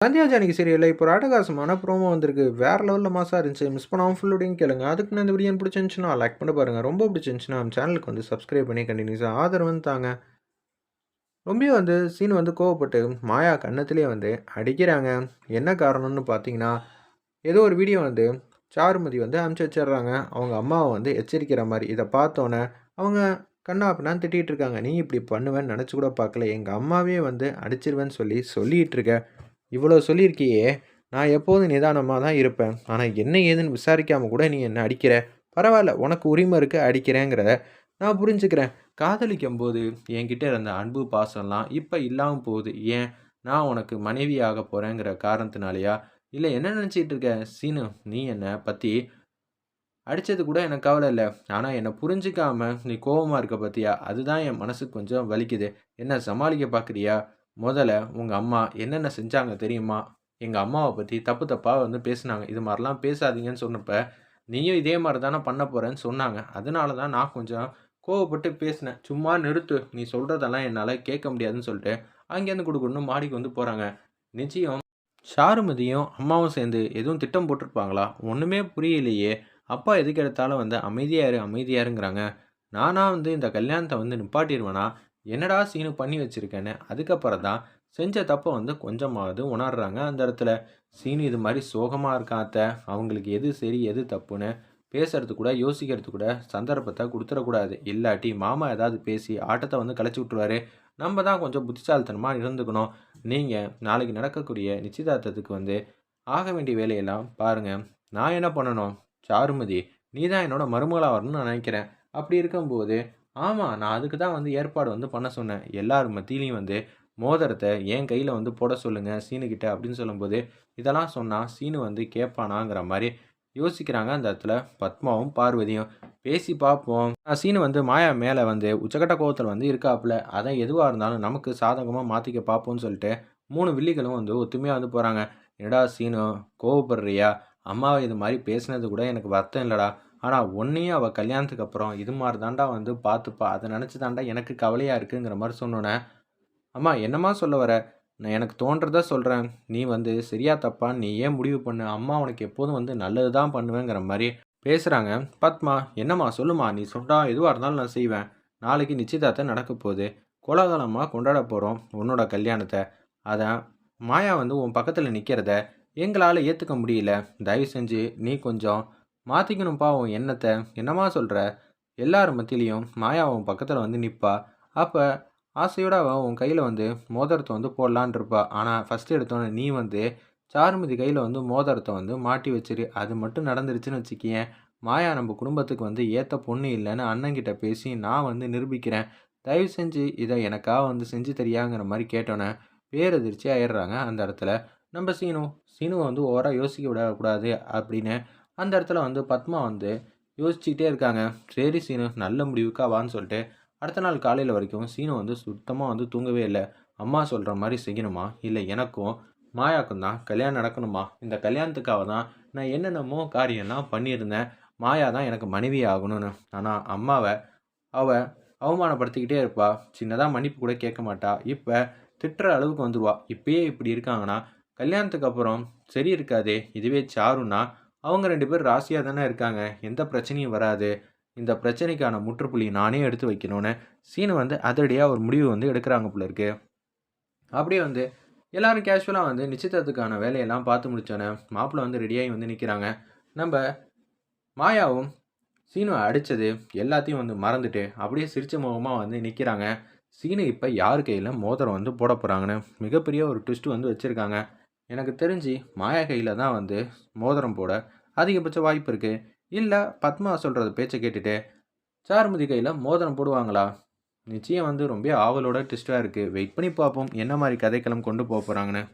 சந்தியா ஜானகி சீரியலில். இப்போ ஒரு ப்ரோமோ வந்திருக்கு. வேறு லெவலில் மாசாக இருந்துச்சு. மிஸ் பண்ணாமல் ஃபுல்லோடையும் கேளுங்க. அதுக்கு நான் இந்த வீடியோ பிடிச்சிருந்துச்சுன்னா லைக் பண்ணி பாருங்கள் ரொம்ப பிடிச்சிருந்துச்சுன்னா நம்ம சேனலுக்கு வந்து சப்ஸ்கிரைப் பண்ணி கண்டினியூஸாக ஆதரவு வந்து தாங்க. ரொம்ப வந்து சீன் வந்து கோவப்பட்டு மாயா கன்னத்திலே வந்து அடிக்கிறாங்க. என்ன காரணம்னு பார்த்தீங்கன்னா ஏதோ ஒரு வீடியோ வந்து சாருமதி வந்து அமுச்சு வச்சிடுறாங்க. அவங்க அம்மாவை வந்து எச்சரிக்கிற மாதிரி. இதை பார்த்தோன்னே அவங்க கண்ணா அப்படின்னா திட்டிகிட்டு இருக்காங்க. நீ இப்படி பண்ணுவேன்னு நினச்சி கூட பார்க்கல. எங்கள் அம்மாவே வந்து அடிச்சிருவேன்னு சொல்லி சொல்லிகிட்டு இருக்க. இவ்வளோ சொல்லியிருக்கியே. நான் எப்போதும் நிதானமாக தான் இருப்பேன். ஆனால் என்ன ஏதுன்னு விசாரிக்காமல் கூட நீ என்ன அடிக்கிற? பரவாயில்ல உனக்கு உரிமை இருக்க அடிக்கிறேங்கிறத நான் புரிஞ்சுக்கிறேன். காதலிக்கும் போது என்கிட்ட இருந்த அன்பு பாசம்லாம் இப்போ இல்லாமல் போகுது. ஏன்? நான் உனக்கு மனைவி ஆக போகிறேங்கிற காரணத்தினாலையா? இல்லை என்ன நினச்சிட்டு இருக்க? சீனு நீ என்னை பற்றி அடித்தது கூட எனக்கு கவலை இல்லை. ஆனால் என்னை புரிஞ்சிக்காமல் நீ கோபமாக இருக்க பற்றியா அதுதான் என் மனசுக்கு கொஞ்சம் வலிக்குது. என்ன சமாளிக்க பார்க்குறியா முதல்ல உங்கள் அம்மா என்னென்ன செஞ்சாங்க தெரியுமா? எங்கள் அம்மாவை பற்றி தப்பு தப்பாக வந்து பேசினாங்க. இது மாதிரிலாம் பேசாதீங்கன்னு சொன்னப்ப நீயும் இதே மாதிரி தானே பண்ண போகிறேன்னு சொன்னாங்க. அதனால தான் நான் கொஞ்சம் கோவப்பட்டு பேசினேன். சும்மா நிறுத்து. நீ சொல்கிறதெல்லாம் என்னால் கேட்க முடியாதுன்னு சொல்லிட்டு அங்கேருந்து கொடுக்கணும்னு மாடிக்கு வந்து போகிறாங்க நிச்சயம் சாருமதியும் அம்மாவும் சேர்ந்து எதுவும் திட்டம் போட்டிருப்பாங்களா? ஒன்றுமே புரியலையே. அப்பா எதுக்கு எடுத்தாலும் வந்து அமைதியாரு அமைதியாருங்கிறாங்க. நானாக வந்து இந்த கல்யாணத்தை வந்து நிப்பாட்டிடுவேனா? என்னடா சீனு பண்ணி வச்சுருக்கேன்னு? அதுக்கப்புறம் தான் செஞ்ச தப்பை வந்து கொஞ்சமாவது உணர்றாங்க அந்த இடத்துல. சீனு இது மாதிரி சோகமாக இருக்காத்த அவங்களுக்கு எது சரி எது தப்புன்னு பேசுறது கூட யோசிக்கிறது கூட சந்தர்ப்பத்தை கொடுத்துடக்கூடாது. இல்லாட்டி மாமா ஏதாவது பேசி ஆட்டத்தை வந்து கலைச்சி விட்ருவாரு நம்ம தான் கொஞ்சம் புத்திசாலித்தனமாக இருந்துக்கணும். நீங்கள் நாளைக்கு நடக்கக்கூடிய நிச்சயதார்த்தத்துக்கு வந்து ஆக வேண்டிய வேலையெல்லாம் பாருங்கள் நான் என்ன பண்ணணும்? சாருமதி நீ தான் என்னோட மருமகளாக வரணும்னு நான் நினைக்கிறேன். அப்படி இருக்கும்போது ஆமாம் நான் அதுக்கு தான் வந்து ஏற்பாடு வந்து பண்ண சொன்னேன். எல்லார் மத்தியிலையும் வந்து மோதிரத்தை என் கையில் வந்து போட சொல்லுங்கள் சீனுக்கிட்ட அப்படின்னு சொல்லும்போது இதெல்லாம் சொன்னால் சீனு வந்து கேட்பானாங்கிற மாதிரி யோசிக்கிறாங்க. அந்த இடத்துல பத்மாவும் பார்வதியும் பேசி பார்ப்போம். சீனு வந்து மாயா மேலே வந்து உச்சக்கட்ட கோவத்தில் வந்து இருக்காப்புல. அதை எதுவாக இருந்தாலும் நமக்கு சாதகமாக மாற்றிக்க பார்ப்போம்னு சொல்லிட்டு மூணு வில்லிகளும் வந்து ஒத்துமையாக வந்து போகிறாங்க என்னடா சீனு கோவப்படுறியா? அம்மாவை இது மாதிரி பேசினது கூட எனக்கு வருத்தம் இல்லைடா. ஆனால் ஒன்றையும் அவள் கல்யாணத்துக்கு அப்புறம் இது மாதிரி தாண்டா வந்து பார்த்துப்பா அதை நினச்சி தாண்டா எனக்கு கவலையாக இருக்குங்கிற மாதிரி சொன்னோன்னே அம்மா என்னம்மா சொல்ல வர? நான் எனக்கு தோன்றதை சொல்கிறேன் நீ வந்து சரியா தப்பா நீ ஏன் முடிவு பண்ணு? அம்மா உனக்கு எப்போதும் வந்து நல்லது தான் பண்ணுவேங்கிற மாதிரி பேசுகிறாங்க பத்மா என்னம்மா சொல்லுமா நீ சொல்கிறா எதுவாக இருந்தாலும் நான் செய்வேன். நாளைக்கு நிச்சயதார்த்தம் நடக்க போகுது. கோலாகலமாக கொண்டாட போகிறோம் உன்னோட கல்யாணத்தை. அதான் மாயா வந்து உன் பக்கத்தில் நிற்கிறத எங்களால் ஏற்றுக்க முடியல. தயவு செஞ்சு நீ கொஞ்சம் மாற்றிக்கணும்ப்பா உன் எண்ணத்தை. என்னம்மா சொல்கிற எல்லார் மத்தியிலையும் மாயா உன் பக்கத்தில் வந்து நிற்பா அப்போ ஆசையோட அவன் உன் கையில் வந்து மோதிரத்தை வந்து போடலான் இருப்பா ஆனால் ஃபஸ்ட்டு எடுத்தோன்னே நீ வந்து சாருமதி கையில் வந்து மோதிரத்தை வந்து மாட்டி வச்சிரு. அது மட்டும் நடந்துருச்சுன்னு வச்சுக்கியேன். மாயா நம்ம குடும்பத்துக்கு வந்து ஏற்ற பொண்ணு இல்லைன்னு அண்ணங்கிட்ட பேசி நான் வந்து நிரூபிக்கிறேன். தயவு செஞ்சு இதை எனக்காக வந்து செஞ்சு தெரியாங்கிற மாதிரி கேட்டோன்னே பேரதிர்ச்சி ஆயிடுறாங்க அந்த இடத்துல. நம்ம சீனு சீனுவை வந்து ஓவராக யோசிக்க விடக்கூடாது அப்படின்னு அந்த இடத்துல வந்து பத்மா வந்து யோசிச்சுக்கிட்டே இருக்காங்க. சரி சீனு நல்ல முடிவுக்காவான்னு சொல்லிட்டு. அடுத்த நாள் காலையில் வரைக்கும் சீனு வந்து சுத்தமாக வந்து தூங்கவே இல்லை. அம்மா சொல்கிற மாதிரி செய்யணுமா? இல்லை எனக்கும் மாயாக்கும் தான் கல்யாணம் நடக்கணுமா? இந்த கல்யாணத்துக்காக தான் நான் என்னென்னமோ காரியம்லாம் பண்ணியிருந்தேன். மாயா தான் எனக்கு மனைவி ஆகணும்னு. ஆனால் அம்மாவை அவள் அவமானப்படுத்திக்கிட்டே இருப்பா. சின்னதாக மன்னிப்பு கூட கேட்க மாட்டா. இப்போ திட்டுற அளவுக்கு வந்துடுவா இப்பயே இப்படி இருக்காங்கன்னா கல்யாணத்துக்கு அப்புறம் சரி இருக்காதே. இதுவே சாருன்னா அவங்க ரெண்டு பேர் ராசியாக தானே இருக்காங்க. எந்த பிரச்சனையும் வராது. இந்த பிரச்சனைக்கான முற்றுப்புள்ளி நானே எடுத்து வைக்கணும்னு சீனு வந்து அதிரடியாக ஒரு முடிவு வந்து எடுக்கிறாங்க போல இருக்கு. அப்படியே வந்து எல்லோரும் கேஷுவலாக வந்து நிச்சயத்துக்கான வேலையெல்லாம் பார்த்து முடித்தோன்னே மாப்பிள்ளை வந்து ரெடியாகி வந்து நிற்கிறாங்க நம்ம மாயாவும் சீனு அடித்தது எல்லாத்தையும் வந்து மறந்துட்டு அப்படியே சிரிச்ச முகமாக வந்து நிற்கிறாங்க சீனு இப்போ யார் கையில் மோதிரம் வந்து போட போகிறாங்கன்னு மிகப்பெரிய ஒரு ட்விஸ்ட் வந்து வச்சுருக்காங்க. எனக்கு தெரிஞ்சு மாயா கையில் தான் வந்து மோதிரம் போட அதிகபட்ச வாய்ப்பு இருக்குது இல்லை பத்மா சொல்கிறத பேச்சை கேட்டுட்டு சாருமதி கையில் மோதிரம் போடுவாங்களா? நிச்சயம் வந்து ரொம்ப ஆவலோட ட்விஸ்ட்டாக இருக்குது வெயிட் பண்ணி பார்ப்போம். என்ன மாதிரி கதைக்களம் கொண்டு போக போகிறாங்கன்னு